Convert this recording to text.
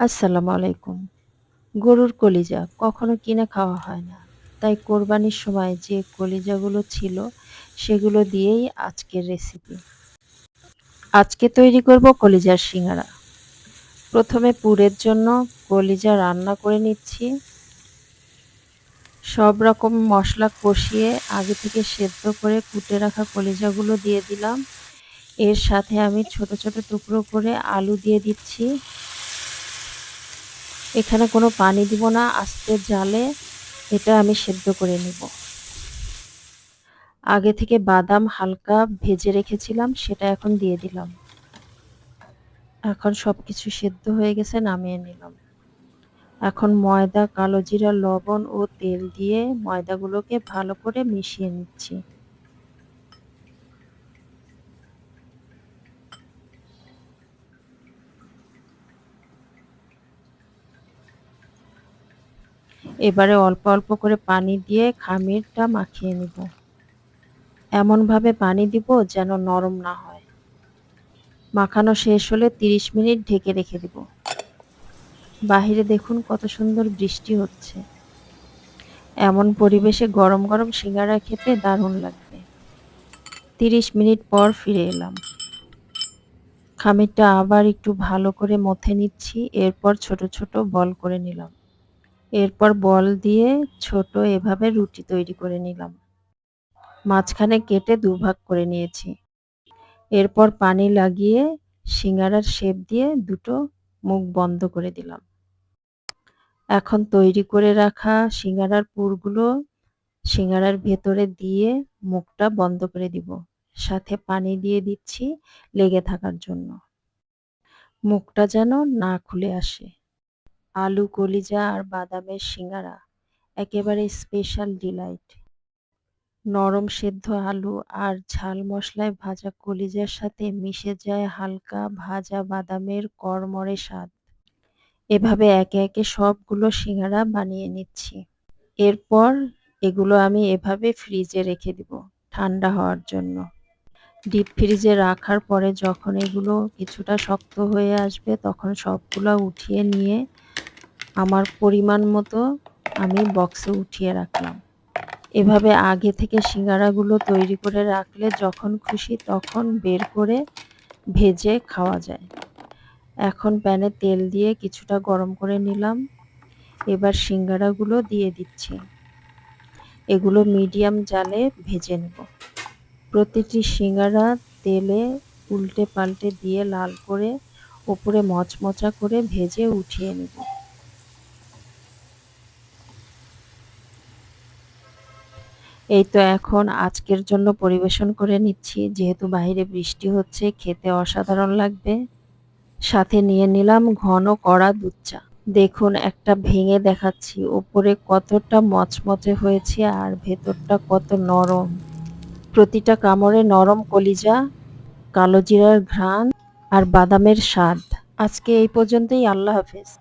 আসসালামু আলাইকুম। গরুর কলিজা কখনো কিনে খাওয়া হয় না। তাই কোরবানির সময় যে কলিজাগুলো ছিল, সেগুলো দিয়েই আজকের রেসিপি। আজকে তৈরি করব কলিজার সিঙ্গারা। প্রথমে পুরের জন্য কলিজা রান্না করে নিচ্ছি। সব রকম মশলা কষিয়ে আগে থেকে সেদ্ধ করে কুটে রাখা কলিজাগুলো দিয়ে দিলাম। এর সাথে আমি ছোট ছোট টুকরো করে আলু দিয়ে দিচ্ছি। এখানে কোনো পানি দিব না, আস্তে জালে এটা আমি সেদ্ধ করে নিব। আগে থেকে বাদাম হালকা ভেজে রেখেছিলাম, সেটা এখন দিয়ে দিলাম। এখন সব কিছু সেদ্ধ হয়ে গেছে, নামিয়ে নিলাম। এখন ময়দা, কালো জিরা, লবণ ও তেল দিয়ে ময়দাগুলোকে ভালো করে মিশিয়ে নিচ্ছি। এবারে অল্প অল্প করে পানি দিয়ে খামিরটা মাখিয়ে নিব। এমনভাবে পানি দিব যেন নরম না হয়। মাখানো শেষ হলে ৩০ মিনিট ঢেকে রেখে দিব। বাহিরে দেখুন কত সুন্দর বৃষ্টি হচ্ছে। এমন পরিবেশে গরম গরম সিঙ্গারা খেতে দারুণ লাগবে। ৩০ মিনিট পর ফিরে এলাম। খামিরটা আবার একটু ভালো করে মথে নিচ্ছি, এরপর ছোট ছোট বল করে নিলাম। এরপর বল দিয়ে ছোট এভাবে রুটি তৈরি করে নিলাম। মাঝখানে কেটে দুভাগ করে নিয়েছি। এরপর পানি লাগিয়ে সিঙ্গারার শেপ দিয়ে দুটো মুখ বন্ধ করে দিলাম। এখন তৈরি করে রাখা সিঙ্গারার পুরগুলো সিঙ্গারার ভেতরে দিয়ে মুখটা বন্ধ করে দিব। সাথে পানি দিয়ে দিচ্ছি লেগে থাকার জন্য। মুখটা যেন না খুলে আসে। আলু, কলিজা আর বাদামের সিঙ্গারা, একেবারে স্পেশাল ডিলাইট নরম সেদ্ধ আলু আর ঝাল মশলায় ভাজা কলিজার সাথে মিশে যায় হালকা ভাজা বাদামের কড়মড়ে স্বাদ। এভাবে একে একে সবগুলো সিঙ্গারা বানিয়ে নিচ্ছি। এরপর এগুলো আমি এভাবে ফ্রিজে রেখে দিব ঠান্ডা হওয়ার জন্য। ডিপ ফ্রিজে রাখার পরে যখন এগুলো কিছুটা শক্ত হয়ে আসবে তখন সবগুলো উঠিয়ে নিয়ে আমার পরিমাণ মতো আমি বক্সে উঠিয়ে রাখলাম। এভাবে আগে থেকে সিঙ্গারাগুলো তৈরি করে রাখলে যখন খুশি তখন বের করে ভেজে খাওয়া যায়। এখন প্যানে তেল দিয়ে কিছুটা গরম করে নিলাম। এবার সিঙ্গারাগুলো দিয়ে দিচ্ছি। এগুলো মিডিয়াম জালে ভেজে নেব। প্রতিটি সিঙ্গারা তেলে উল্টে পাল্টে দিয়ে লাল করে ওপরে মচমচা করে ভেজে উঠিয়ে নেব। এই তো এখন আজকের জন্য পরিবেশন করে নিচ্ছি। যেহেতু বাইরে বৃষ্টি হচ্ছে, খেতে অসাধারণ লাগবে। সাথে নিয়ে নিলাম ঘন কড়া দুধ চা। দেখুন, একটা ভেঙে দেখাচ্ছি। ওপরে কতটা মচমচে হয়েছে আর ভেতরটা কত নরম। প্রতিটা কামড়ে নরম কলিজা, কালো জিরার ঘ্রাণ আর বাদামের স্বাদ। আজকে এই পর্যন্তই। আল্লাহ হাফেজ।